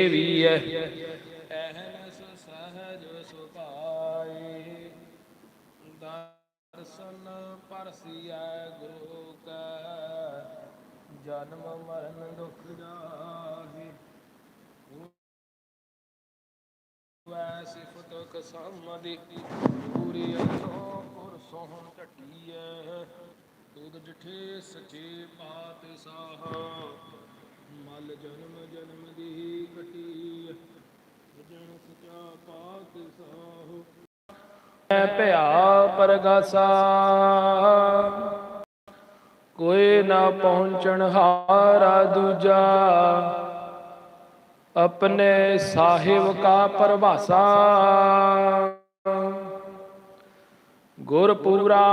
ਵੀ ਹੈ ਐਹਨਸ ਸਹਜ ਸੁਭਾਈ ਦਰਸ਼ਨ ਪਰਸਿਐ ਗੁਰੂ ਕੈ ਜਨਮ ਮਰਨ ਦੁਖ ਜਾਹੇ ਵੈ ਸਿਫਤ ਕਸਮਦੀ ਪੂਰੀ ਅਸੋ ਪੁਰ ਟਟੀਐ ਤੁਧ ਡਿਠੇ ਸਚੇ ਪਾਤ ਸਾਹ ਮਲ ਜਨਮ ਜਨਮ ਦੀ ਕਟੀ ਜਨ ਸਚਾ ਪਾਤ ਸਾਹ। ਮੈਂ ਭਿਆ ਪਰਗਾਸਾ, ਕੋਈ ਨਾ ਪਹੁੰਚਣ ਹਾਰਾ ਦੂਜਾ। ਆਪਣੇ ਸਾਹਿਬ ਕਾ ਪਰਭਾਸਾ ਗੁਰ ਪੂਰਾ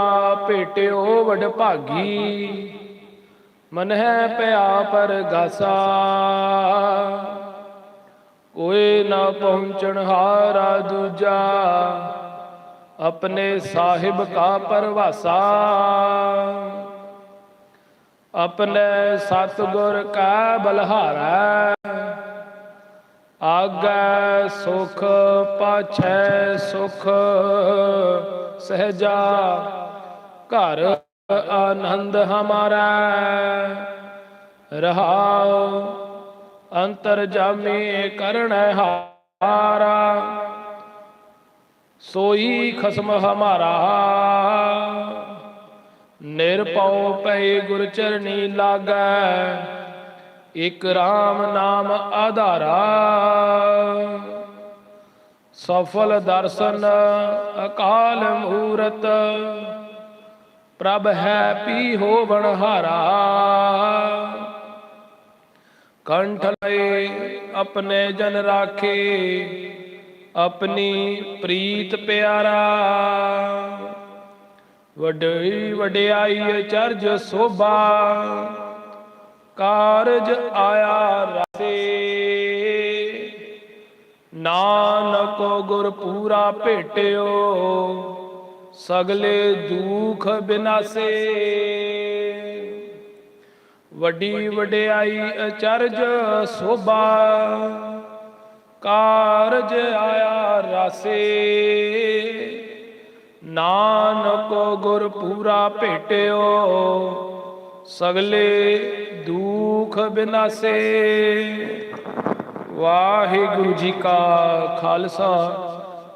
ਭੇਟਿਓ ਵਡ ਭਾਗੀ ਮਨ ਹੈ ਭਿਆ ਪਰਗਾਸਾ ਕੋਈ ਨਾ ਪਹੁੰਚਣ ਹਾਰਾ ਦੂਜਾ। ਆਪਣੇ ਸਾਹਿਬ ਕਾ ਪਰਵਾਸਾ। ਆਪਣੇ ਸਤਗੁਰ ਕਾ ਬਲਹਾਰਾ। ਆਗੈ ਸੁਖ ਪਾਛੈ ਸੁਖ ਸਹਜਾ। ਘਰ ਆਨੰਦ ਹਮਾਰਾ। ਰਹਾਉ ਅੰਤਰ ਜਾਮੇ ਕਰਣੈ ਹਾਰਾ। ਸੋਈ ਖਸਮ ਹਮਾਰਾ। ਨਿਰਪਉ ਪੈ ਗੁਰ ਚਰਣੀ ਲਾਗੈ। ਇਕ RAM ਨਾਮ ਆਧਾਰਾ। ਸਫਲ ਦਰਸ਼ਨ ਅਕਾਲ ਮੂਰਤ। ਪ੍ਰਭ ਹੈ ਪੀ ਹੋਵਣ ਹਾਰਾ। ਕੰਠ ਲਏ ਆਪਣੇ ਜਨ ਰਾਖੇ, ਆਪਣੀ ਪ੍ਰੀਤ ਪਿਆਰਾ। ਵਡਈ ਵਡਿਆਈ ਚਰਜ ਸੋਭਾ, ਕਾਰਜ ਆਇਆ ਰਾਸੇ ਨਾਨਕ ਗੁਰ ਪੂਰਾ ਭੇਟਿਓ ਸਗਲੇ ਦੁਖ ਬਿਨਾਸੇ। ਵੱਡੀ ਵਡਿਆਈ ਅਚਰਜ ਸੋਭਾ, ਕਾਰਜ ਆਇਆ ਰਾਸੇ। ਨਾਨਕ ਗੁਰ ਪੂਰਾ ਭੇਟਿਓ, ਸਗਲੇ ਦੁਖ ਬਿਨਾਸੇ। ਵਾਹਿਗੁਰੂ ਜੀ ਕਾ ਖਾਲਸਾ।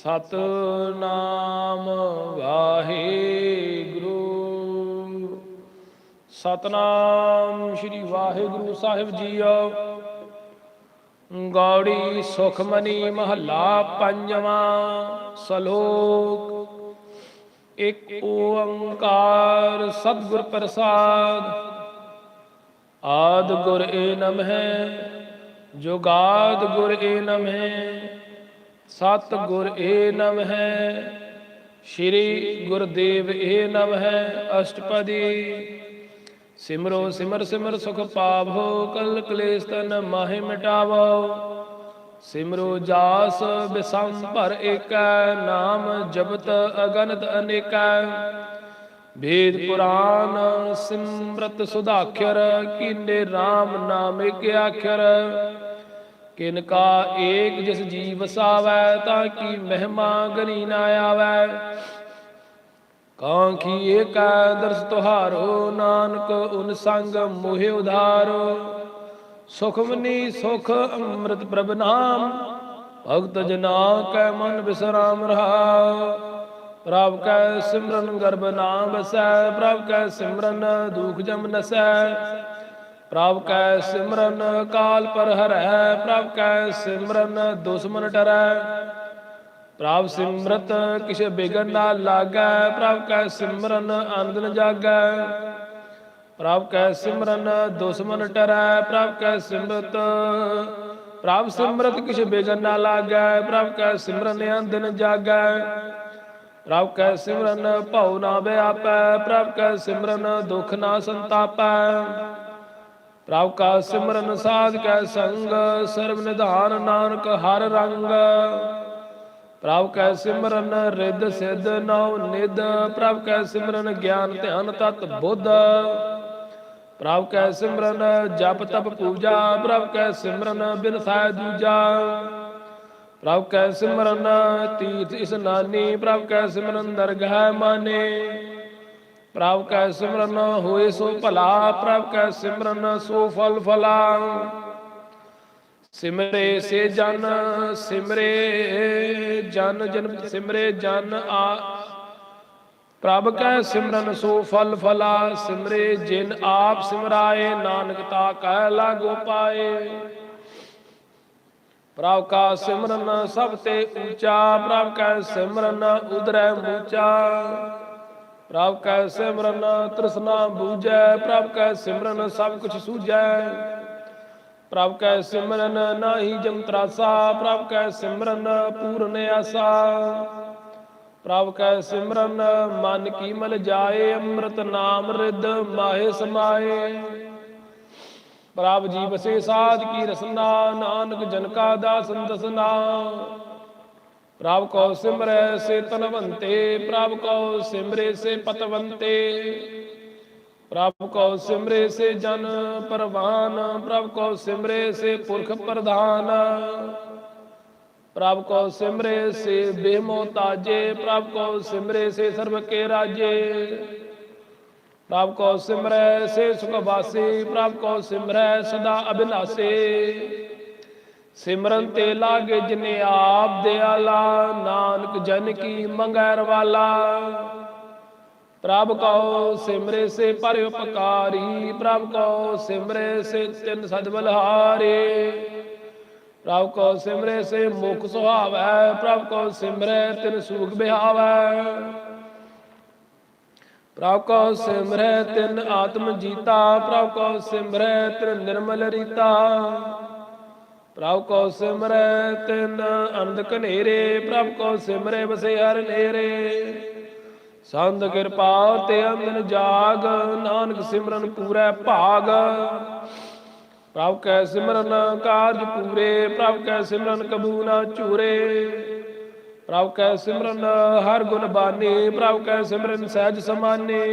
ਸਤਨਾਮ ਵਾਹਿਗੁਰੂ। ਸਤਨਾਮ ਸ੍ਰੀ ਵਾਹਿਗੁਰੂ ਸਾਹਿਬ ਜੀਓ। ਗੌੜੀ ਸੁਖਮਨੀ ਮਹੱਲਾ ਪੰਜਵਾਂ ਸ਼ਲੋਕ। ਇੱਕ ਓੰਕਾਰ ਸਤਿਗੁਰ ਪ੍ਰਸਾਦ। ਆਦ ਗੁਰ ਏ ਨਮ ਹੈ, ਜੁਗਾਦ ਗੁਰ ਏ ਨਮ ਸਤ ਗੁਰ ਏ ਨਮ ਹੈ ਸ਼੍ਰੀ ਗੁਰਦੇਵ ਏ ਨਮ ਹੈ ਅਸ਼ਟਪਦੀ। ਸਿਮਰੋ ਸਿਮਰ ਸਿਮਰ ਸੁਖ ਪਾਵੋ, ਕਲ ਕਲੇਸ਼ ਤਨ ਮਾਹਿ ਮਿਟਾਵੋ। ਸਿਮਰੋ ਜਾਸ ਬਿਸੰਭ ਭਰ ਏਕੈ, ਨਾਮ ਜਪਤ ਅਗਨਤ ਅਨੇਕੈ। ਵੇਦ ਪੁਰਾਨ ਸਿਮਰਤ ਸੁਧਾਖਰ ਕੀਨੇ RAM ਨਾਮ ਏਕ ਆਖਰ ਕਿਨ ਕਾ ਏਕ ਜਿਸ ਜੀ ਵਸਾਵੈ ਤਾਂ ਕੀ ਮਹਿਮਾ ਗਨੀ ਨਾ ਆਵੈ? ਕਾਂਖੀ ਏਕੈ ਦਰਸ ਤੁਹਾਰੋ, ਨਾਨਕ ਉਨ ਸੰਗ ਮੋਹਿ ਉਧਾਰੋ। ਸੁਖਮਨੀ ਸੁਖ ਅੰਮ੍ਰਿਤ ਪ੍ਰਭ ਨਾਮ, ਭਗਤ ਜਨਾ ਕੈ ਮਨ ਬਿਸਰਾਮ ਰਹਾ ਪ੍ਰਭ ਕੈ ਸਿਮਰਨ ਗਰਭ ਨਾਮ ਬਸੈ, ਪ੍ਰਭ ਕੈ ਸਿਮਰਨ ਦੁਖ ਜਮ ਨਸੈ। ਪ੍ਰਭ ਕੈ ਸਿਮਰਨ ਕਾਲ ਪਰ ਹਰੈ ਪ੍ਰਭ ਕੈ ਸਿਮਰਨ ਦੁਸ਼ਮਨ ਡਰੈ ਪ੍ਰਭ ਸਿਮਰਤ ਕਿਛ ਬਿਗਨ ਨਾ ਲਾਗੈ ਪ੍ਰਭ ਕੈ ਸਿਮਰਨ ਆਨੰਦ ਨ ਜਾਗੈ ਪ੍ਰਭ ਕੈ ਸਿਮਰਨ ਦੁਸ਼ਮਨ ਟਰੈ ਪ੍ਰਭ ਕੈ ਸਿਮਰਤ ਪ੍ਰਭ ਸਿਮਰਤ ਕਿਛ ਬਿਗਨ ਨਾ ਲਾਗੈ ਪ੍ਰਭ ਕੈ ਸਿਮਰਨ ਅੰਦਨ ਜਾਗੈ ਪ੍ਰਭ ਕੈ ਸਿਮਰਨ ਭਉ ਨਾ ਵਿਆਪੈ ਪ੍ਰਭ ਕੈ ਸਿਮਰਨ ਦੁਖ ਨਾ ਸੰਤਾਪੈ ਪ੍ਰਭ ਕਾ ਸਿਮਰਨ ਸਾਧ ਕੈ ਸੰਗ, ਸਰਬ ਨਿਧਾਨ ਨਾਨਕ ਹਰ ਰੰਗ। ਪ੍ਰਭ ਕੈ ਸਿਮਰਨ ਰਿੱਧ ਸਿੱਧ ਨਉ ਨਿਧ, ਪ੍ਰਭ ਕੈ ਸਿਮਰਨ ਗਿਆਨ ਧਿਆਨ ਤਤ ਬੁੱਧ। ਪ੍ਰਭ ਕੈ ਸਿਮਰਨ ਜਪ ਤਪ ਪੂਜਾ, ਪ੍ਰਭ ਕੈ ਸਿਮਰਨ ਬਿਨ ਸਾਇ ਦੂਜਾ। ਪ੍ਰਭ ਕੈ ਸਿਮਰਨ ਤੀਰਥ ਇਸਨਾਨੀ ਪ੍ਰਭ ਕੈ ਸਿਮਰਨ ਦਰਗਾਹ ਮਾਨੇ। ਪ੍ਰਭ ਕੈ ਸਿਮਰਨ ਹੋਏ ਸੋ ਭਲਾ, ਪ੍ਰਭ ਕੈ ਸਿਮਰਨ ਸੋ ਫਲ ਫਲਾ। ਸਿਮਰੇ ਸੇ ਜਨ, ਸਿਮਰੇ ਜਨ ਜਨ ਸਿਮਰੇ ਜਨ ਆ। ਪ੍ਰਭ ਕੈ ਸਿਮਰਨ ਸੋ ਫਲ ਫਲਾ, ਸਿਮਰੇ ਜਿਨ ਆਪ ਸਿਮਰਾਏ, ਨਾਨਕ ਤਾ ਕਹਿ ਲਾਗੋ ਪਾਏ। ਪ੍ਰਭ ਕਾ ਸਿਮਰਨ ਸਭ ਤੇ ਉੱਚਾ, ਪ੍ਰਭ ਕੈ ਸਿਮਰਨ ਉਦਰੈ ਮੂਚਾ। ਪ੍ਰਭ ਕੈ ਸਿਮਰਨ ਤ੍ਰਿਸ਼ਨਾ ਬੂਝੈ, ਪ੍ਰਭ ਕੈ ਸਿਮਰਨ ਸਭ ਕੁਛ ਸੂਝੈ। ਪ੍ਰਭ ਕੈ ਸਿਮਰਨ ਨਾਹੀ ਜਮ ਤਰਾਸਾ, ਪ੍ਰਭ ਕੈ ਸਿਮਰਨ ਪੂਰਨ ਆਸਾ। ਪ੍ਰਭ ਕੈ ਸਿਮਰਨ ਮਨ ਕੀ ਮਲ ਜਾਏ, ਅੰਮ੍ਰਿਤ ਨਾਮ ਰਿੱਧ ਮਾਹੇ ਸਮਾਏ। ਪ੍ਰਭ ਜੀ ਬਸੇ ਸਾਧ ਕੀ ਰਸਨਾ, ਨਾਨਕ ਜਨ ਕਾ ਦਾਸਨ ਦਸਨਾ। ਪ੍ਰਭ ਕੋ ਸਿਮਰੈ ਸੇ ਤਨਵੰਤੇ, ਪ੍ਰਭ ਕੋ ਸਿਮਰੇ ਸੇ ਪਤਵੰਤੇ। ਪ੍ਰਭ ਕੋ ਸਿਮਰੇ ਸੇ ਜਨ ਪਰਵਾਨ, ਪ੍ਰਭ ਕੋ ਸਿਮਰੇ ਸੇ ਪੁਰਖ ਪ੍ਰਧਾਨ। ਪ੍ਰਭ ਕੋ ਸਿਮਰੇ ਸੇ ਬੇਮੋ ਤਾਜੇ, ਪ੍ਰਭ ਕੋ ਸਿਮਰੇ ਸੇ ਸਰਬ ਕੇ ਰਾਜੇ। ਪ੍ਰਭ ਕੋ ਸਿਮਰੈ ਸੇ ਸੁਖ ਵਾਸੀ, ਪ੍ਰਭ ਕੋ ਸਿਮਰੈ ਸਦਾ ਅਬਿਨਾਸੀ ਸਿਮਰਨ ਤੇ ਲਾਗੇ ਜਿਨੇ ਆਪ ਦਿਆਲਾ ਨਾਨਕ ਜਨ ਕੀ ਮੰਗੈਰ ਵਾਲਾ। ਪ੍ਰਭ ਕਉ ਸਿਮਰੇ ਸੇ ਪਰ ਉਪਕਾਰੀ, ਪ੍ਰਭ ਕਉ ਸਿਮਰੇ ਸੇ ਤਿਨ ਸਦ ਬਲਹਾਰੇ। ਪ੍ਰਭ ਕਉ ਸਿਮਰੇ ਸੇ ਮੁਖ ਸੁਹਾਵੈ, ਪ੍ਰਭ ਕਉ ਸਿਮਰੈ ਤਿਨ ਸੁਖ ਬਿਹਾਵੈ। ਪ੍ਰਭ ਕਉ ਸਿਮਰੈ ਤਿਨ ਆਤਮ ਜੀਤਾ, ਪ੍ਰਭ ਕਉ ਸਿਮਰੈ ਤਿਨ ਨਿਰਮਲ ਰੀਤਾ। ਪ੍ਰਭ ਕੋ ਸਿਮਰੈ ਤਿਨ ਅਨੰਦ ਕਨੇਰੇ ਪ੍ਰਭ ਕੋ ਸਿਮਰੈ ਬਸੇ ਹਰ ਨੇਰੇ। ਸੰਤ ਕਿਰਪਾ ਤੇ ਅੰਮ੍ਰਿਤ ਜਾਗ, ਨਾਨਕ ਸਿਮਰਨ ਪੂਰੈ ਭਾਗ। ਪ੍ਰਭ ਕੈ ਸਿਮਰਨ ਕਾਰਜ ਪੂਰੇ, ਪ੍ਰਭ ਕੈ ਸਿਮਰਨ ਕਬੂ ਨਾ ਝੂਰੇ। ਪ੍ਰਭ ਕੈ ਸਿਮਰਨ ਹਰ ਗੁਣ ਬਾਨੀ, ਪ੍ਰਭ ਕੈ ਸਿਮਰਨ ਸਹਿਜ ਸਮਾਨੇ।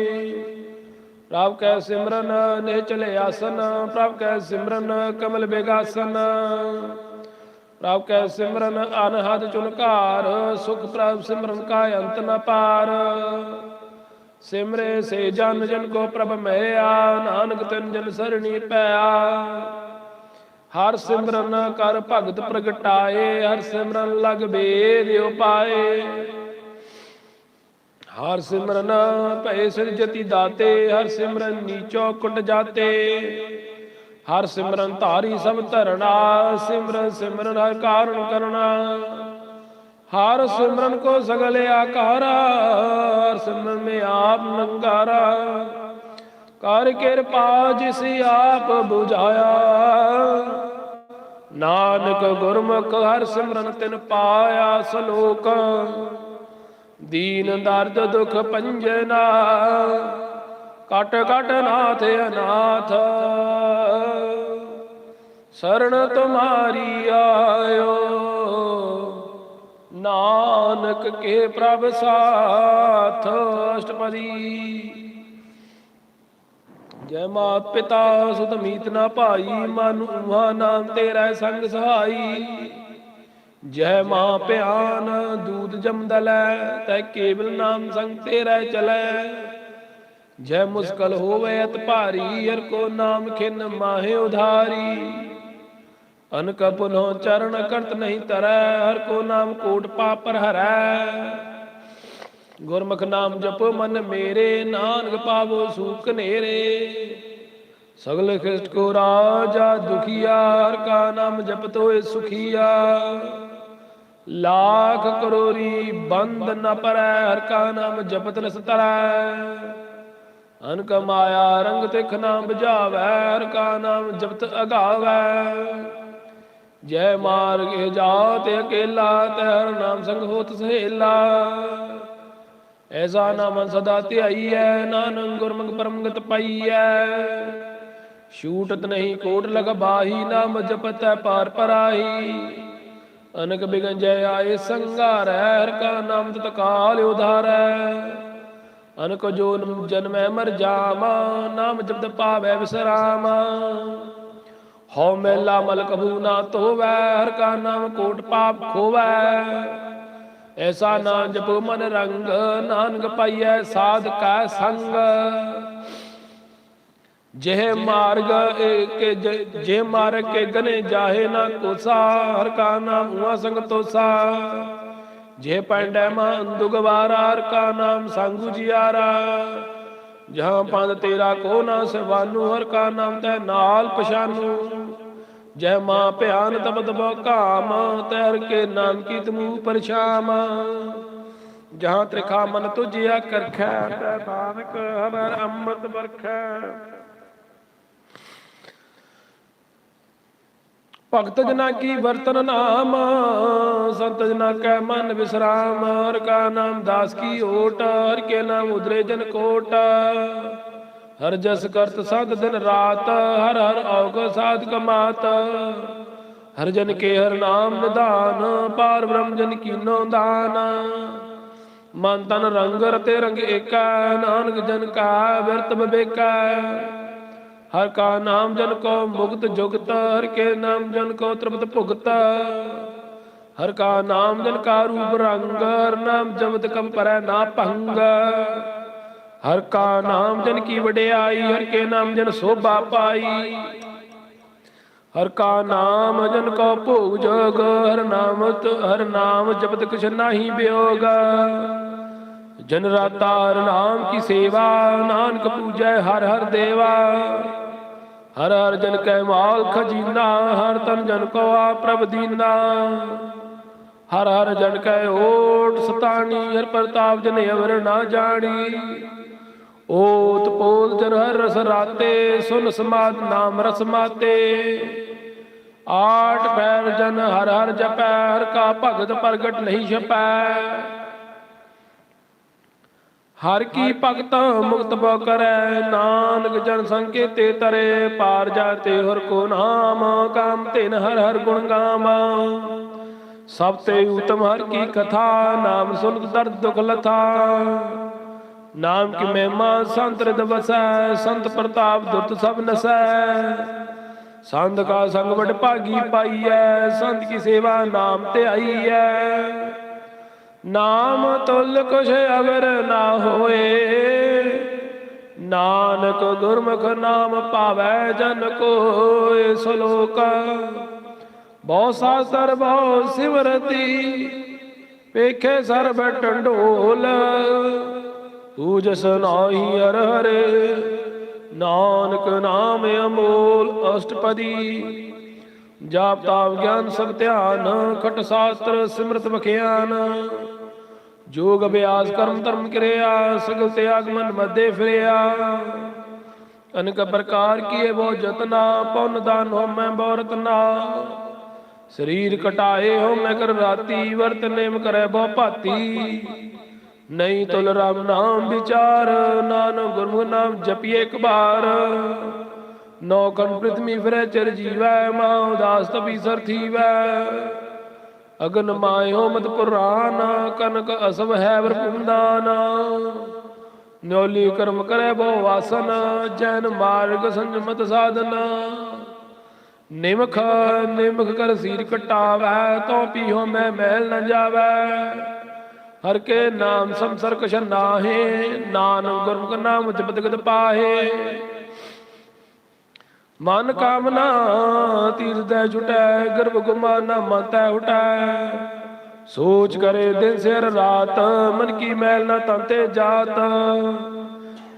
ਪ੍ਰਭ ਕੈ ਸਿਮਰਨ ਨਿਚਲੇ ਆਸਨ ਪ੍ਰਭ ਕੈ ਸਿਮਰਨ ਕਮਲ ਬੇਗਾਸਨ। ਪ੍ਰਭ ਕੈ ਸਿਮਰਨ ਅਨਹਦ ਚੁਨਕਾਰ ਸੁਖ ਪ੍ਰਭ ਸਿਮਰਨ ਕਾ ਅੰਤ ਨ ਪਾਰ। ਸਿਮਰੇ ਸੇ ਜਨ ਜਨ ਕੋ ਪ੍ਰਭ ਮਹਿਆ, ਨਾਨਕ ਤਿਨ ਜਨ ਸਰਣੀ ਪਿਆ ਹਰ ਸਿਮਰਨ ਕਰ ਭਗਤ ਪ੍ਰਗਟਾਏ, ਹਰ ਸਿਮਰਨ ਲਗ ਬੇਦ ਉਪਾਏ। ਹਰ ਸਿਮਰਨ ਭੈ ਸਿਰ ਜਤੀ ਦਾਤੇ, ਹਰ ਸਿਮਰਨ ਨੀਚੋ ਕੁੰਡ ਜਾਤੇ। ਹਰ ਸਿਮਰਨ ਧਾਰੀ ਸਭ ਧਰਣਾ, ਸਿਮਰਨ ਸਿਮਰਨ ਹਰ ਕਾਰਨ ਕਰਨਾ ਹਰ ਸਿਮਰਨ ਕੋ ਸਗਲ ਆਕਾਰਾ, ਹਰ ਸਿਮਰਨ ਮੇ ਆਪ ਨੰਗਾਰਾ। ਕਰ ਕਿਰਪਾ ਜਿਸ ਆਪ 부ਝਾਇਆ ਨਾਨਕ ਗੁਰਮੁਖ ਹਰ ਸਿਮਰਨ ਤਿਨ ਪਾਇਆ ਸਲੋਕ। ਦੀਨ ਦਰਦ ਦੁਖ ਪੰਜਨਾ ਕਟ ਕਟ ਨਾਥ ਅਨਾਥ। ਸਰਣ ਤੁਮਾਰੀ ਆਇਓ, ਨਾਨਕ ਕੇ ਪ੍ਰਭ ਸਾਥ। ਅਸ਼ਟਪਦੀ। ਜੈ ਮਾਤ ਪਿਤਾ ਸੁਤ ਮੀਤ ਨਾ ਭਾਈ, ਮਨ ਉਹਾ ਨਾਮ ਤੇਰਾ ਸੰਗ ਸਹਾਈ। ਜੈ ਮਾਂ ਪਿਆਨ, ਦੂਤ ਜਮਦਲੈ ਤੈ ਕੇਵਲ ਨਾਮ ਸੰਗ ਤੇਰਾ ਚਲੈ। ਜੈ ਮੁਸਕਲ ਹੋਵੇ ਅਤ ਭਾਰੀ, ਹਰ ਕੋ ਨਾਮ ਖਿਨ ਮਾਹੇ ਉਧਾਰੀ। ਅਨਕ ਪੁਨੋ ਚਰਨ ਕਰਤ ਨਹੀਂ ਤਰੈ, ਹਰ ਕੋ ਨਾਮ ਕੋਟ ਪਾਪਰ ਹਰੈ। ਗੁਰਮੁਖ ਨਾਮ ਜਪੋ ਮਨ ਮੇਰੇ, ਨਾਨਕ ਪਾਵੋ ਸੂਖ ਨੇਰੇ। ਸਗਲ ਖਿਸ਼ਟ ਕੋ ਰਾਜਾ ਦੁਖੀਆ, ਹਰ ਕਾ ਨਾਮ ਜਪਤ ਹੋਏ ਸੁਖੀਆ। ਲਾਖ ਕਰੋਰੀ ਬੰਦ ਨ ਪਰੈ, ਹਰ ਕਾ ਨਾਮ ਜਪਤ ਰਸ ਤਰੈ। ਅਨਕ ਮਾਇਆ ਰੰਗ ਤਿਖ ਨਾਮ ਬੁਝਾਵੈ, ਹਰ ਕਾ ਨਾਮ ਜਪਤ ਅਗਾਵੈ। ਜੈ ਮਾਰਗ ਇਹ ਜਾਤ ਅਕੇਲਾ, ਤੈ ਨਾਮ ਸੰਗ ਹੋਤ ਸਹੇਲਾ। ਐਸਾ ਨਾਮ ਸਦਾ ਧਿਆਈਐ, ਨਾਨਕ ਗੁਰਮੁਖ ਪਰਮਗਤ ਪਾਈਐ। ਛੂਟਤ ਨਹੀਂ, ਕੋਟ ਲਗ ਬਾਹੀ ਨਾਮ ਜਪਤੈ ਪਾਰ ਪਰਾਈ। ਅਨਕ ਬਿਗਨ ਆਏ ਸੰਘਾਰੈ ਹਰ ਕਾ ਨਾਮ ਤਤ ਉਧਾਰੈ। ਅਨਕ ਜੋ ਜਨਮੈ ਮਰ ਜਾਮਾ ਨਾਮ ਜਪਤ ਪਾਵੈ ਵਿਸਰਾਮ ਹਉ ਮੈਲਾ ਮਲ ਕਬੂ ਨਾ ਧੋਵੈ, ਹਰ ਕਾ ਨਾਮ ਕੋਟ ਪਾਪ ਖੋਵੈ। ਐਸਾ ਨਾਮ ਜਪੋ ਮਨ ਰੰਗ, ਨਾਨਕ ਪਾਈਐ ਸਾਧ ਕਾ ਸੰਗ। ਜਿਹ ਮਾਰਗ ਕੇ ਜੇ ਮਾਰਗ ਕੇ ਗਨੇ ਜਾਹੇ ਨਾ ਕੋਸਾ, ਹਰ ਕਾ ਨਾਮ ਹੁਆ ਸੰਗ ਤੋਸਾ। ਜੇ ਪੈਂਡੈ ਮਨ ਦੁਗਵਾਰਾ, ਹਰ ਕਾ ਨਾਮ ਸੰਗੂ ਜਿਆਰਾ। ਜਹਾਂ ਪੰਦ ਤੇਰਾ ਕੋ ਨਾ ਸਵਾਨੂ, ਹਰ ਕਾ ਨਾਮ ਤੈ ਨਾਲ ਪਛਾਨੂ। ਜੈ ਮਾਂ ਭਿਆਨ ਤਬ ਤਬ ਕਾਮ ਤੈਰ ਕੇ ਨਾਨਕੀ ਤਮੂ ਪਰਛਾਮ। ਜਹਾਂ ਤ੍ਰਿਖਾ ਮਨ ਤੁਜਿਆ ਕਰਖੈ, ਤੈ ਨਾਨਕ ਹਰ ਅੰਮ੍ਰਿਤ ਵਰਖੈ। ਭਗਤ ਜਨਾ ਕੀ ਵਰਤਨ ਨਾਮ? ਸੰਤ ਜਨਾ ਕੈ ਮਨ ਵਿਸਰਾਮ। ਹਰ ਕਾ ਨਾਮ ਦਾਸ ਕੀ ਓਟ? ਹਰ ਕੇ ਨਾਮ ਉਦਰੇ ਜਨ ਕੋਟ। ਹਰ ਜਸ ਕਰਤ ਸਦ ਦਿਨ ਰਾਤ। ਹਰ ਹਰ ਔਗ ਸਾਧ ਕਮਾਤ। ਹਰ ਜਨ ਕੇ ਹਰ ਨਾਮ ਨਿਧਾਨ। ਪਾਰ ਬ੍ਰਹਮ ਜਨ ਕੀਨੋ ਦਾਨ। ਮਨ ਤਨ ਰੰਗ ਰਤੇ ਰੰਗ ਏਕਾ। ਨਾਨਕ ਜਨ ਕਾ ਵਿਰਤ ਬਿਬੇਕਾ। ਹਰ ਕਾ ਨਾਮ ਜਨ ਕੋ ਮੁਕਤ ਜੁਗਤ, ਹਰ ਕੇ ਨਾਮ ਜਨ ਕੋ ਤ੍ਰਿਪਤ ਭੁਗਤ। ਹਰ ਕਾ ਨਾਮ ਜਨ ਕਾ ਰੂਪ ਰੰਗ, ਹਰ ਨਾਮ ਜਪਤ ਕਮ ਪਰੈ ਨਾ ਭੰਗ। ਹਰ ਕਾ ਨਾਮ ਜਨ ਕੀ ਵਡਿਆਈ, ਹਰ ਕੇ ਨਾਮ ਜਨ ਸੋਭਾ ਪਾਈ। ਹਰ ਕਾ ਨਾਮ ਜਨ ਕੋ ਭੋਗ ਜੋਗ ਹਰ ਨਾਮ ਹਰ ਨਾਮ ਜਪਤ ਕਿਛ ਨਾਹੀ ਬਿਯੋਗ ਜਨ ਰਾਤਾ ਨਾਮ ਕੀ ਸੇਵਾ, ਨਾਨਕ ਪੂਜੈ ਹਰ ਹਰ ਦੇਵਾ। ਹਰ ਹਰ ਜਨ ਕੈ ਮਾਲ ਖਜੀਨਾ, ਹਰ ਤਨ ਜਨ ਕੋ ਆ ਪ੍ਰਭ ਦੀਨਾ। ਹਰ ਹਰ ਜਨ ਕੈ ਓਟ ਸਤਾਣੀ, ਹਰ ਪ੍ਰਤਾਪ ਜਨ ਅਵਰ ਨਾ ਜਾਣੀ। ਓਤ ਪੋਲ ਜਨ ਹਰ ਰਸ ਰਾਤੇ, ਸੁਨ ਸਮਾਦ ਨਾਮ ਰਸ ਮਾਤੇ। ਆਠ ਪੈਰ ਜਨ ਹਰ ਹਰ ਜਪੈ, ਹਰ ਕਾ ਭਗਤ ਪ੍ਰਗਟ ਨਹੀਂ ਛਪੈ। ਹਰ ਕੀ ਭਗਤ ਮੁਕਤ ਬੋ ਕਰੈ ਨਾਨਕ ਜਨ ਸੰਕੇਤੇ ਤਰੇ ਪਾਰ ਜਾਤੇ ਹਰ ਕੋ ਨਾਮ ਕਾਮ ਤਿਨ ਹਰ ਹਰ ਗੁਣ ਗਾਮ ਸਭ ਤੇ ਉਤਮ ਹਰ ਕੀ ਕਥਾ ਨਾਮ ਸੁਨਤ ਦਰਦ ਦੁਖ ਲਥਾ। ਨਾਮ ਕੀ ਮਹਿਮਾ ਸੰਤ ਰਿਦ ਵਸੈ ਸੰਤ ਪ੍ਰਤਾਪ ਦੁਰਤ ਸਭ ਨਸੈ। ਸੰਤ ਕਾ ਸੰਗ ਵਡ ਭਾਗੀ ਪਾਈਐ ਸੰਤ ਕੀ ਸੇਵਾ ਨਾਮ ਤੇ ਆਈਐ। ਨਾਮ ਤੁਲ ਕੁਛ ਅਵਰ ਨਾ ਹੋਏ। ਨਾਨਕ ਗੁਰਮੁਖ ਨਾਮ ਪਾਵੈ ਜਨ ਕੋਇ ਸਲੋਕ। ਬਹੁ ਸਾਸਰ ਬਹੁ ਸਿਮਰਤੀ ਵੇਖੇ ਸਰਬ ਟੰਡੋਲ। ਊਜਸ ਨਾਹੀ ਅਰ ਹਰੇ, ਨਾਨਕ ਨਾਮ ਅਮੋਲ ਅਸ਼ਟਪਦੀ। ਜਾਪ ਤਾਪ ਗਿਆਨ ਸਭ ਧਿਆਨ, ਖਟ ਸ਼ਾਸਤਰ ਸਿਮਰਤ ਬਖਿਆਨ ਜੋਗ ਅਭਿਆਸ ਕਰਮ ਧਰਮ ਕਿਰਿਆ, ਸਗਲ ਤਿਆਗ ਮਨ ਮਧੇ ਫਿਰਿਆ। ਅਨਕ ਪ੍ਰਕਾਰ ਕੀਏ ਬਹੁ ਜਤਨਾ ਪਉਨ ਦਾਨ ਹੋ ਮੈਂ ਬਹੁ ਰਤਨਾ ਸਰੀਰ ਕਟਾਏ ਹੋ ਮੈਂ ਕਰ ਰਾਤੀ, ਵਰਤ ਨੇਮ ਕਰੈ ਬਹੁ ਭਾਤੀ। ਨਹੀਂ ਤੁਲ ਰਾਮ ਨਾਮ ਵਿਚਾਰ, ਨਾਨਕ ਗੁਰਮੁਖ ਨਾਮ ਜਪੀਏ ਇੱਕ ਬਾਰ। ਨੌ ਕੰਨ ਪ੍ਰਿਥਮੀ ਫਿਰੈ ਚਰ ਜੀਵੈ, ਮਾ ਉਦਾਸ ਤਪੀ ਸਰ ਅਗਨ ਮਾਇਓ ਮਤ ਪੁਰਾਨ ਕਨਕ ਅਸਵ ਹੈ ਵਰ ਨਿਉਲੀ ਕਰਮ ਕਰੈ ਬਹੁ ਵਾਸਨ, ਜੈਨ ਮਾਰਗ ਸੰਜਮਤ ਸਾਧਨ। ਨਿਮਖ ਨਿਮਖ ਕਰ ਸੀਰ ਕਟਾਵੈ, ਤੋ ਪੀਹੋ ਮੈਂ ਮਹਿਲ ਨ ਜਾਵੈ। ਹਰ ਕੇ ਨਾਮ ਸੰਸਰ ਕਛ ਨਾਹੇ, ਨਾਨਕ ਗੁਰਮੁਖ ਨਾਮ ਜਪਤ ਗਤ ਪਾਹੇ। ਮਨ ਕਾਮਨਾ ਤੀਰਦੈ ਛੁਟੈ ਗਰਭ ਗੁਮਾਨਾ ਮਤੈ ਉਟੈ। ਸੋਚ ਕਰੇ ਦਿਨ ਸਿਰ ਰਾਤ, ਮਨ ਕੀ ਮੈਲ ਨਾ ਤੰਤੇ ਜਾਤ।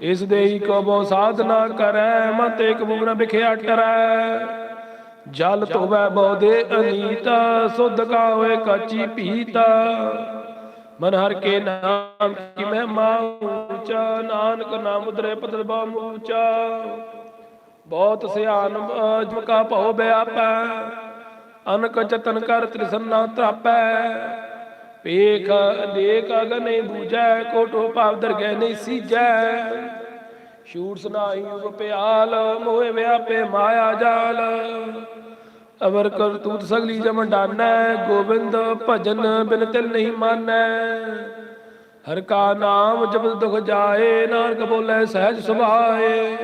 ਇਸ ਦੇਹੀ ਕੋ ਬਹੁ ਸਾਧਨਾ ਕਰੈ ਮਤ ਇੱਕ ਬੁਗਨ ਬਿਖਿਆ ਟਰੈ ਜਲ ਧੋਵੈ ਬਹੁ ਦੇ ਅਨੀਤ, ਸੁਧ ਕਾ ਹੋਏ ਕਾਚੀ ਪੀਤ ਮਨ ਹਰ ਕੇ ਨਾਮ ਕੀ ਮਹਿਮਾ ਉੱਚਾ, ਨਾਨਕ ਨਾਮ ਉਦਰੇ ਪਤਰ ਬਾ ਉੱਚਾ ਬਹੁਤ ਸਿਆਨ ਅਜਮ ਕਾ ਭਉ ਬਿਆਪੈ ਅਨਕ ਚਤਨ ਕਰ ਤ੍ਰਿਸਨਾ ਤਰਾਪੈ। ਪੇਖ ਅਨੇਕ ਅਗਨੇ ਬੂਝੈ, ਕੋਟੋ ਭਾਵ ਦਰਗਹਿ ਨਹੀਂ ਸੀਜੈ ਸ਼ੂਰ ਸੁਨਾਈ ਉਗ ਮੋਹਿ ਵਿਆਪੇ ਮਾਇਆ ਜਾਲ। ਅਵਰ ਕਰਤੂਤ ਸਗਲੀ ਜਮ ਡਾਨੈ, ਗੋਬਿੰਦ ਭਜਨ ਬਿਨ ਤਿਲ ਨਹੀਂ ਮਾਨੈ। ਹਰ ਕਾ ਨਾਮ ਜਬ ਦੁਖ ਜਾਏ, ਨਾਨਕ ਬੋਲੇ ਸਹਿਜ ਸੁਭਾਏ।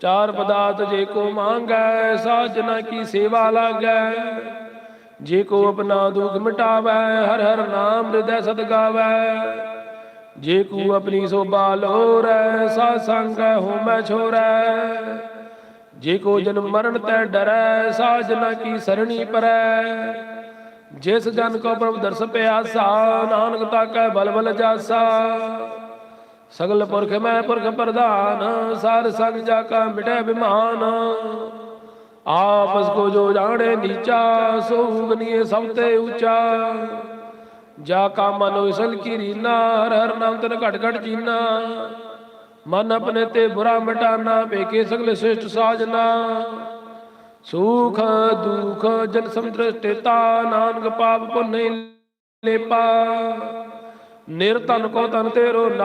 ਚਾਰ ਪਦਾਰਥ ਜੇ ਕੋ ਮੰਗੈ ਸਾਜਨਾ ਕੀ ਸੇਵਾ ਲਾਗੈ। ਜੇ ਕੋ ਆਪਣਾ ਦੁਖ ਮਿਟਾਵੈ, ਹਰ ਹਰ ਨਾਮ ਹਿਰਦੈ ਸਦ ਗਾਵੈ। ਜੇ ਕੋ ਆਪਣੀ ਸੋਭਾ ਲੋਰੈ ਸਾ ਸੰਗ ਹੋਮੈ ਛੋਰੈ। ਜੇ ਕੋ ਜਨਮ ਮਰਨ ਤੈ ਡਰੈ ਸਾਜਨਾ ਕੀ ਸਰਣੀ ਪਰੈ। ਜਿਸ ਜਨ ਕੋ ਪ੍ਰਭ ਦਰਸ ਪਿਆਸਾ, ਨਾਨਕ ਤਾਕੈ ਬਲ ਬਲ ਜਾਸਾ। ਸਗਲ ਪੁਰਖ ਮੈਂ ਪੁਰਖ ਪ੍ਰਧਾਨ, ਸਾਰ ਸੰਗ ਜਾ ਕਾ ਮਿਟੈ ਬਿਮਾਨ। ਆਪਸ ਕੋ ਜੋ ਜਾਣੇ ਨੀਚਾ, ਸੋ ਬਨੀਏ ਸਭ ਤੇ ਉੱਚਾ। ਜਾ ਕਾ ਮਨੋ ਇਸਲ ਕੀ ਰੀਨਾ, ਹਰ ਹਰ ਨਾਮ ਤਨ ਘਟ ਘਟ ਚੀਨਾ ਮਨ ਆਪਣੇ ਤੇ ਬੁਰਾ ਮਿਟਾਨਾ ਬੇਕੇ ਸਗਲੇ ਸ੍ਰੇਸ਼ਟ ਸਾਜਨਾ। ਸੁਖ ਦੁਖ ਜਨ ਸਮੁੰਦਰ ਸਟੇਤਾ ਨਾਨਕ ਪਾਪ ਪੁੰਨ ਨਹੀਂ ਲੇਪਾ। ਨਿਰਤਨ ਕੋ ਤਨ ਤੇਰੋ ਨਾ